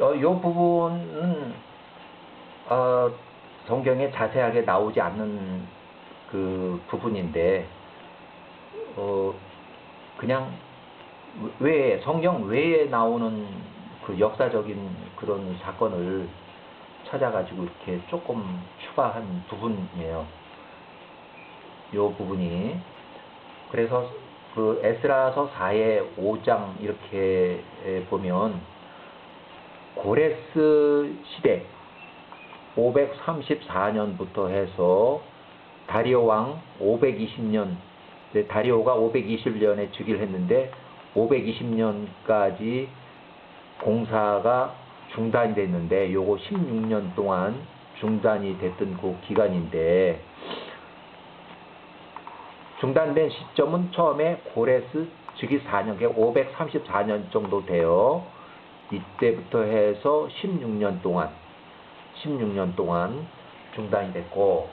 어, 요 부분은 어, 성경에 자세하게 나오지 않는 그 부분인데 어, 그냥 외에 성경 외에 나오는 그 역사적인 그런 사건을 찾아가지고 이렇게 조금 추가한 부분이에요. 요 부분이 그래서 그 에스라서 4의 5장 이렇게 보면 고레스 시대 534년부터 해서 다리오 왕 520년 다리오가 520년에 즉위를 했는데 520년까지 공사가 중단이 됐는데 요거 16년 동안 중단이 됐던 그 기간인데 중단된 시점은 처음에 고레스 즉위 4년, 534년 정도 돼요. 이때부터 해서 16년 동안, 16년 동안 중단이 됐고,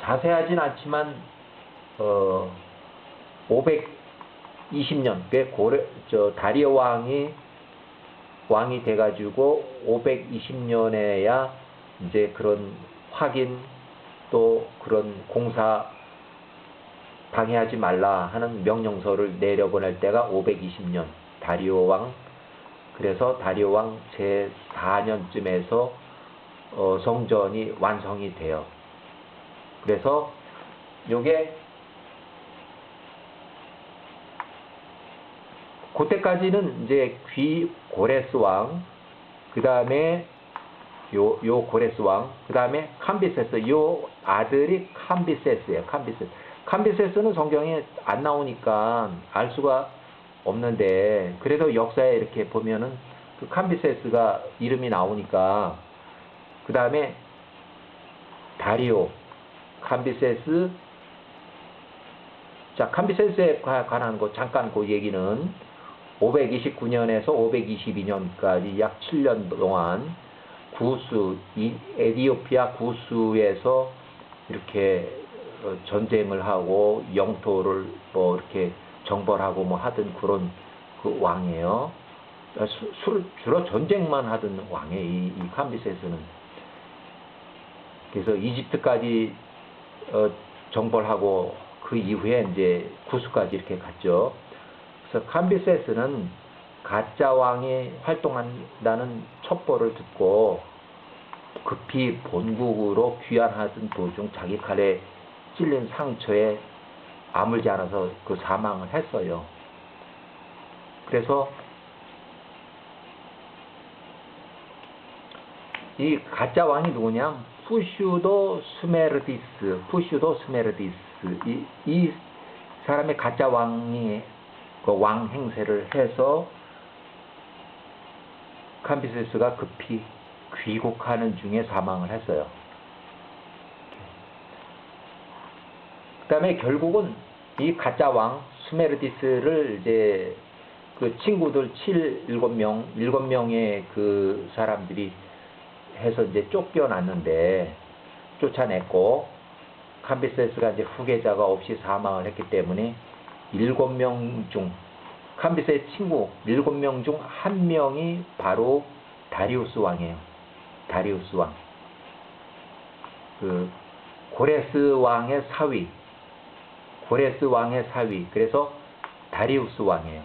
자세하진 않지만, 어, 520년, 그 고레, 저, 다리오 왕이, 왕이 돼가지고 520년에야 이제 그런 확인 또 그런 공사 방해하지 말라 하는 명령서를 내려보낼 때가 520년 다리오 왕 그래서 다리오 왕 제4년쯤에서 어, 성전이 완성이 돼요. 그래서 요게 그때까지는 이제 귀 고레스 왕, 그 다음에 요, 요 고레스 왕, 그 다음에 캄비세스, 요 아들이 캄비세스예요. 캄비세스. 캄비세스는 성경에 안 나오니까 알 수가 없는데, 그래도 역사에 이렇게 보면은 그 캄비세스가 이름이 나오니까, 그 다음에 다리오, 캄비세스, 자, 캄비세스에 관한 거 잠깐 그 얘기는 529년에서 522년까지 약 7년 동안 구수, 이 에디오피아 구수에서 이렇게 어, 전쟁을 하고 영토를 뭐 이렇게 정벌하고 뭐 하던 그런 그 왕이에요. 어, 수, 수, 주로 전쟁만 하던 왕이에요. 이, 이 캄비세스는. 그래서 이집트까지 어, 정벌하고 그 이후에 이제 구수까지 이렇게 갔죠. 그래서 캄비세스는 가짜 왕이 활동한다는 첩보를 듣고 급히 본국으로 귀환하던 도중 자기 칼에 찔린 상처에 아물지 않아서 그 사망을 했어요. 그래서 이 가짜 왕이 누구냐? 푸슈도 스메르디스, 푸슈도 스메르디스. 이, 이 사람의 가짜 왕이 그 왕 행세를 해서 캄비세스가 급히 귀국하는 중에 사망을 했어요. 그 다음에 결국은 이 가짜 왕 수메르디스를 이제 그 친구들 7, 7명, 7명의 그 사람들이 해서 이제 쫓겨났는데 쫓아냈고 캄비세스가 이제 후계자가 없이 사망을 했기 때문에 일곱 명중 캄비스의 친구 일곱 명중 한 명이 바로 다리우스 왕이에요. 다리우스 왕. 그 고레스 왕의 사위. 고레스 왕의 사위. 그래서 다리우스 왕이에요.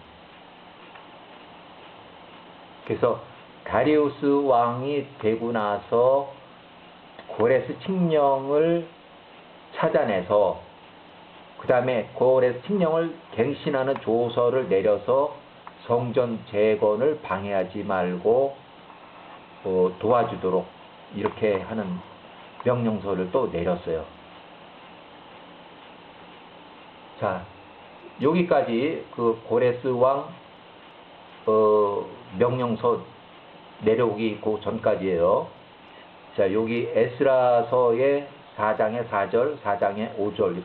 그래서 다리우스 왕이 되고 나서 고레스 칙령을 찾아내서 그 다음에 고레스 칙령을 갱신하는 조서를 내려서 성전 재건을 방해하지 말고 어, 도와주도록 이렇게 하는 명령서를 또 내렸어요. 자, 여기까지 그 고레스 왕 어, 명령서 내려오기 그 전까지예요. 자, 여기 에스라서의 4장의 4절, 4장의 5절